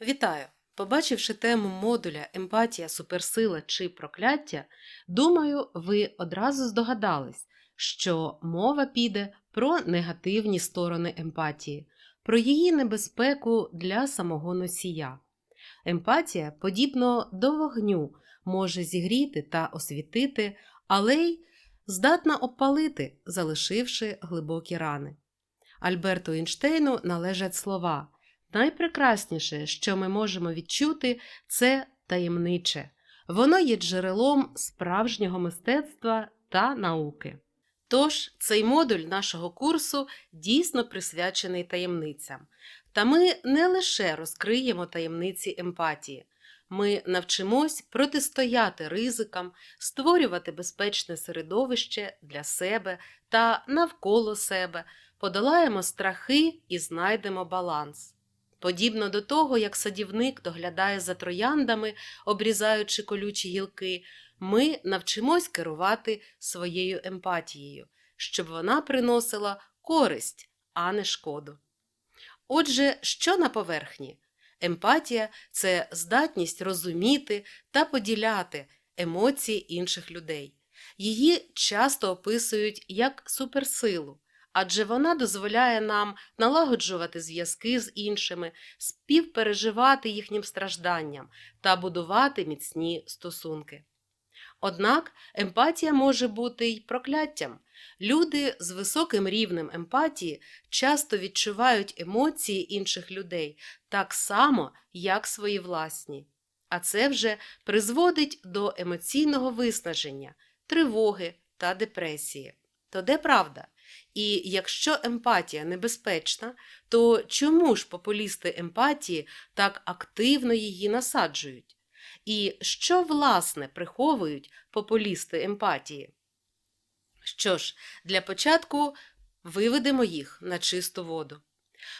Вітаю! Побачивши тему модуля Емпатія, суперсила чи прокляття, думаю, ви одразу здогадались, що мова піде про негативні сторони емпатії, про її небезпеку для самого носія. Емпатія, подібно до вогню, може зігріти та освітити, але й здатна обпалити, залишивши глибокі рани. Альберту Ейнштейну належать слова. Найпрекрасніше, що ми можемо відчути, це таємниче. Воно є джерелом справжнього мистецтва та науки. Тож цей модуль нашого курсу дійсно присвячений таємницям. Та ми не лише розкриємо таємниці емпатії, ми навчимось протистояти ризикам, створювати безпечне середовище для себе та навколо себе, подолаємо страхи і знайдемо баланс. Подібно до того, як садівник доглядає за трояндами, обрізаючи колючі гілки, ми навчимось керувати своєю емпатією, щоб вона приносила користь, а не шкоду. Отже, що на поверхні? Емпатія це здатність розуміти та поділяти емоції інших людей. Її часто описують як суперсилу, адже вона дозволяє нам налагоджувати зв'язки з іншими, співпереживати їхнім стражданням та будувати міцні стосунки. Однак емпатія може бути й прокляттям. Люди з високим рівнем емпатії часто відчувають емоції інших людей так само, як свої власні. А це вже призводить до емоційного виснаження, тривоги та депресії. То де правда? І якщо емпатія небезпечна, то чому ж популісти емпатії так активно її насаджують? І що, власне, приховують популісти емпатії? Що ж, для початку виведемо їх на чисту воду.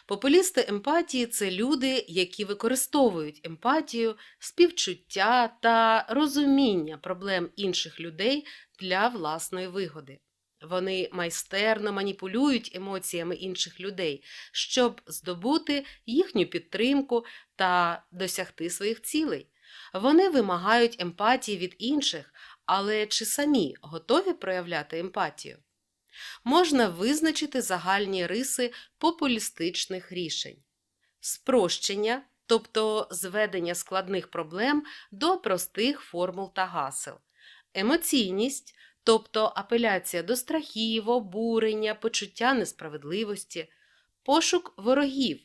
Популісти емпатії це люди, які використовують емпатію, співчуття та розуміння проблем інших людей для власної вигоди. Вони майстерно маніпулюють емоціями інших людей, щоб здобути їхню підтримку та досягти своїх цілей. Вони вимагають емпатії від інших, але чи самі готові проявляти емпатію? Можна визначити загальні риси популістичних рішень, спрощення, тобто зведення складних проблем до простих формул та гасел, емоційність тобто апеляція до страхів, обурення, почуття несправедливості, пошук ворогів,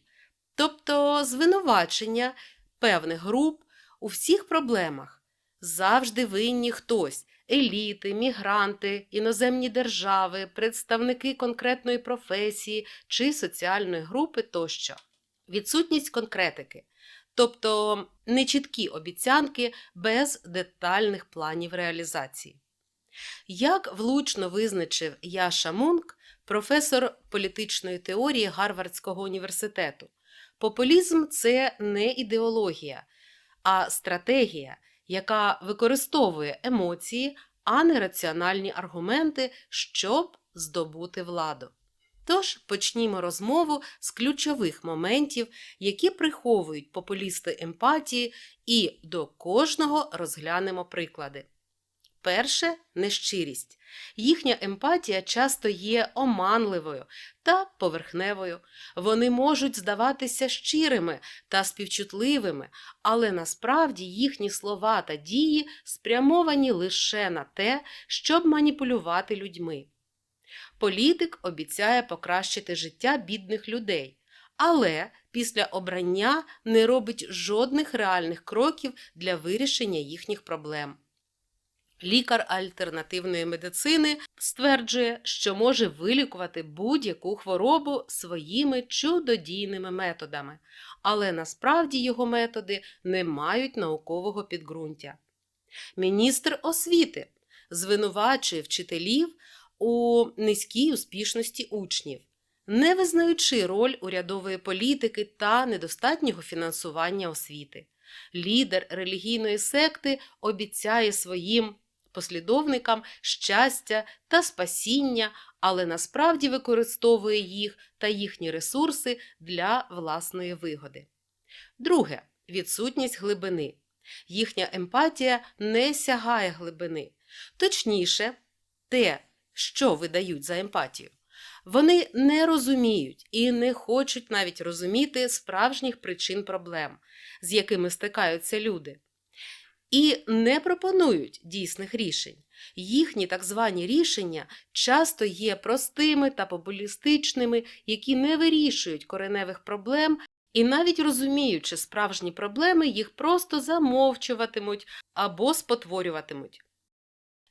тобто звинувачення певних груп у всіх проблемах. Завжди винні хтось еліти, мігранти, іноземні держави, представники конкретної професії чи соціальної групи тощо. Відсутність конкретики, тобто нечіткі обіцянки без детальних планів реалізації. Як влучно визначив Яша Мунк, професор політичної теорії Гарвардського університету, популізм це не ідеологія, а стратегія, яка використовує емоції, а не раціональні аргументи, щоб здобути владу. Тож почнімо розмову з ключових моментів, які приховують популісти емпатії, і до кожного розглянемо приклади. Перше нещирість. Їхня емпатія часто є оманливою та поверхневою. Вони можуть здаватися щирими та співчутливими, але насправді їхні слова та дії спрямовані лише на те, щоб маніпулювати людьми. Політик обіцяє покращити життя бідних людей, але після обрання не робить жодних реальних кроків для вирішення їхніх проблем. Лікар альтернативної медицини стверджує, що може вилікувати будь-яку хворобу своїми чудодійними методами, але насправді його методи не мають наукового підґрунтя. Міністр освіти звинувачує вчителів у низькій успішності учнів, не визнаючи роль урядової політики та недостатнього фінансування освіти. Лідер релігійної секти обіцяє своїм послідовникам щастя та спасіння, але насправді використовує їх та їхні ресурси для власної вигоди. Друге відсутність глибини. Їхня емпатія не сягає глибини. Точніше, те, що видають за емпатію. Вони не розуміють і не хочуть навіть розуміти справжніх причин проблем, з якими стикаються люди, і не пропонують дійсних рішень. Їхні так звані рішення часто є простими та популістичними, які не вирішують кореневих проблем і навіть розуміючи справжні проблеми, їх просто замовчуватимуть або спотворюватимуть.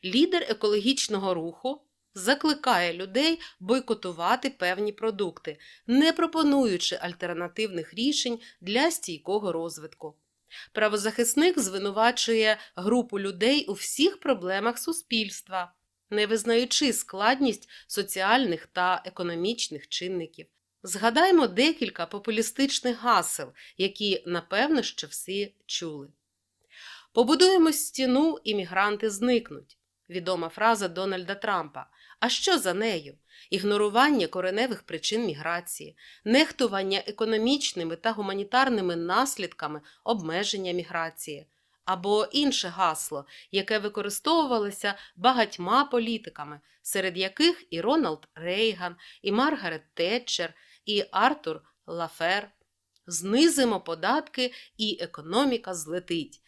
Лідер екологічного руху закликає людей бойкотувати певні продукти, не пропонуючи альтернативних рішень для стійкого розвитку. Правозахисник звинувачує групу людей у всіх проблемах суспільства, не визнаючи складність соціальних та економічних чинників. Згадаймо декілька популістичних гасел, які, напевно, що всі чули. Побудуємо стіну, іммігранти зникнуть. Відома фраза Дональда Трампа. А що за нею? Ігнорування кореневих причин міграції, нехтування економічними та гуманітарними наслідками обмеження міграції, або інше гасло, яке використовувалося багатьма політиками, серед яких і Рональд Рейган, і Маргарет Тетчер, і Артур Лафер. Знизимо податки і економіка злетить.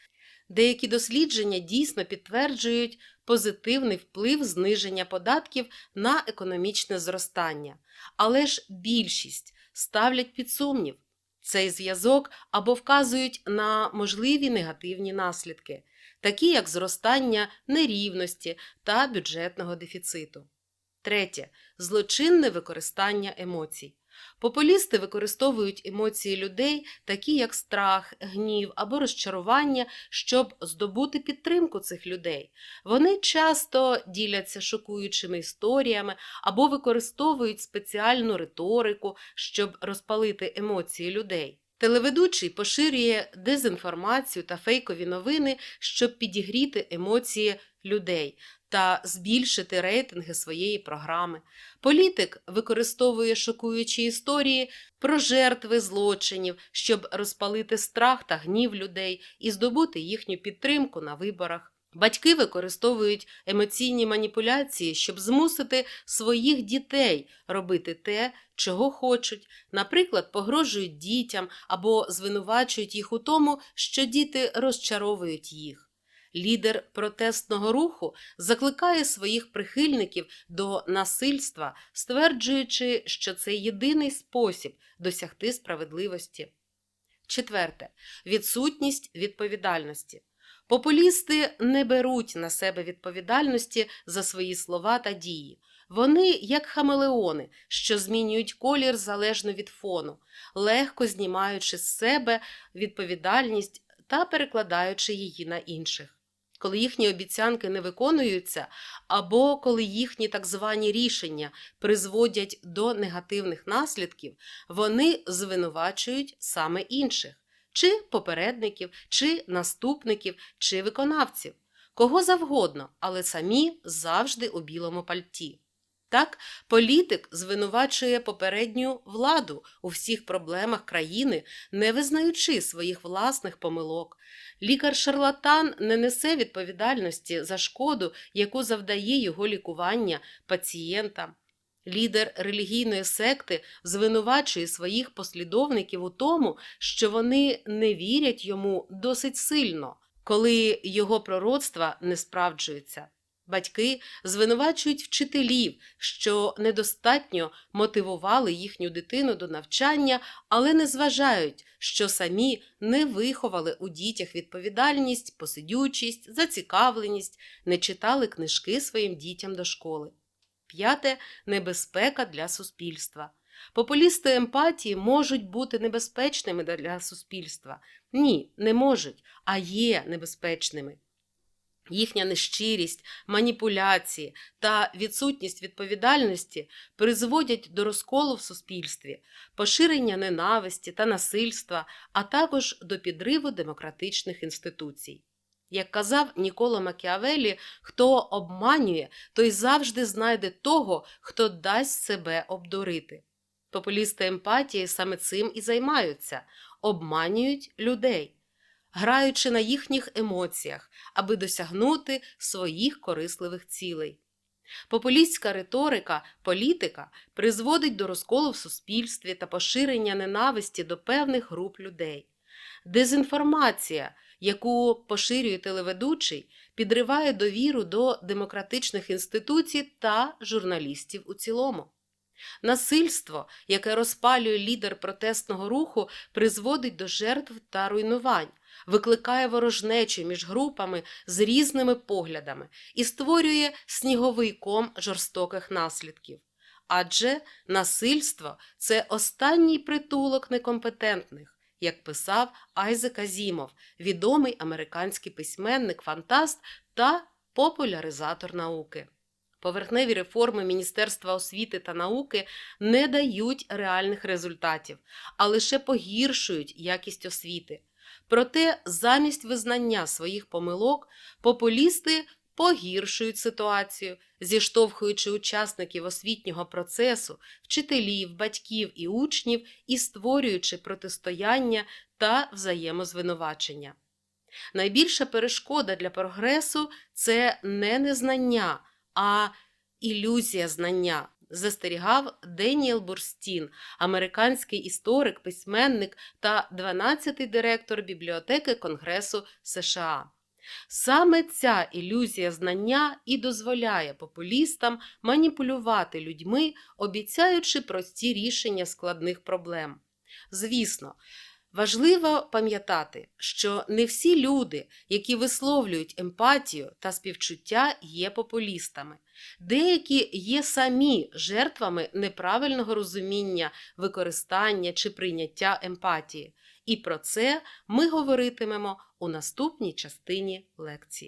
Деякі дослідження дійсно підтверджують позитивний вплив зниження податків на економічне зростання, але ж більшість ставлять під сумнів цей зв'язок або вказують на можливі негативні наслідки, такі як зростання нерівності та бюджетного дефіциту. Третє злочинне використання емоцій. Популісти використовують емоції людей, такі як страх, гнів або розчарування, щоб здобути підтримку цих людей. Вони часто діляться шокуючими історіями або використовують спеціальну риторику, щоб розпалити емоції людей. Телеведучий поширює дезінформацію та фейкові новини, щоб підігріти емоції людей та збільшити рейтинги своєї програми. Політик використовує шокуючі історії про жертви злочинів, щоб розпалити страх та гнів людей і здобути їхню підтримку на виборах. Батьки використовують емоційні маніпуляції, щоб змусити своїх дітей робити те, чого хочуть, наприклад, погрожують дітям або звинувачують їх у тому, що діти розчаровують їх. Лідер протестного руху закликає своїх прихильників до насильства, стверджуючи, що це єдиний спосіб досягти справедливості. Четверте відсутність відповідальності. Популісти не беруть на себе відповідальності за свої слова та дії. Вони як хамелеони, що змінюють колір залежно від фону, легко знімаючи з себе відповідальність та перекладаючи її на інших. Коли їхні обіцянки не виконуються, або коли їхні так звані рішення призводять до негативних наслідків, вони звинувачують саме інших чи попередників, чи наступників, чи виконавців, кого завгодно, але самі завжди у білому пальті. Так, політик звинувачує попередню владу у всіх проблемах країни, не визнаючи своїх власних помилок. Лікар-шарлатан не несе відповідальності за шкоду, яку завдає його лікування пацієнтам. Лідер релігійної секти звинувачує своїх послідовників у тому, що вони не вірять йому досить сильно, коли його пророцтва не справджуються. Батьки звинувачують вчителів, що недостатньо мотивували їхню дитину до навчання, але не зважають, що самі не виховали у дітях відповідальність, посидючість, зацікавленість, не читали книжки своїм дітям до школи. П'яте небезпека для суспільства. Популісти емпатії можуть бути небезпечними для суспільства. Ні, не можуть, а є небезпечними. Їхня нещирість, маніпуляції та відсутність відповідальності призводять до розколу в суспільстві, поширення ненависті та насильства, а також до підриву демократичних інституцій. Як казав Ніколо Макіавелі, хто обманює, той завжди знайде того, хто дасть себе обдурити. Популісти емпатії саме цим і займаються обманюють людей. Граючи на їхніх емоціях, аби досягнути своїх корисливих цілей. Популістська риторика, політика призводить до розколу в суспільстві та поширення ненависті до певних груп людей. Дезінформація, яку поширює телеведучий, підриває довіру до демократичних інституцій та журналістів у цілому. Насильство, яке розпалює лідер протестного руху, призводить до жертв та руйнувань, викликає ворожнечу між групами з різними поглядами і створює сніговий ком жорстоких наслідків. Адже насильство це останній притулок некомпетентних, як писав Айзек Азімов, відомий американський письменник, фантаст та популяризатор науки. Поверхневі реформи Міністерства освіти та науки не дають реальних результатів, а лише погіршують якість освіти. Проте, замість визнання своїх помилок, популісти погіршують ситуацію, зіштовхуючи учасників освітнього процесу, вчителів, батьків і учнів і створюючи протистояння та взаємозвинувачення. Найбільша перешкода для прогресу це не незнання, а ілюзія знання, застерігав Деніел Бурстін, американський історик, письменник та 12-й директор бібліотеки Конгресу США. Саме ця ілюзія знання і дозволяє популістам маніпулювати людьми, обіцяючи прості рішення складних проблем. Звісно, важливо пам'ятати, що не всі люди, які висловлюють емпатію та співчуття, є популістами. Деякі є самі жертвами неправильного розуміння, використання чи прийняття емпатії. І про це ми говоритимемо у наступній частині лекції.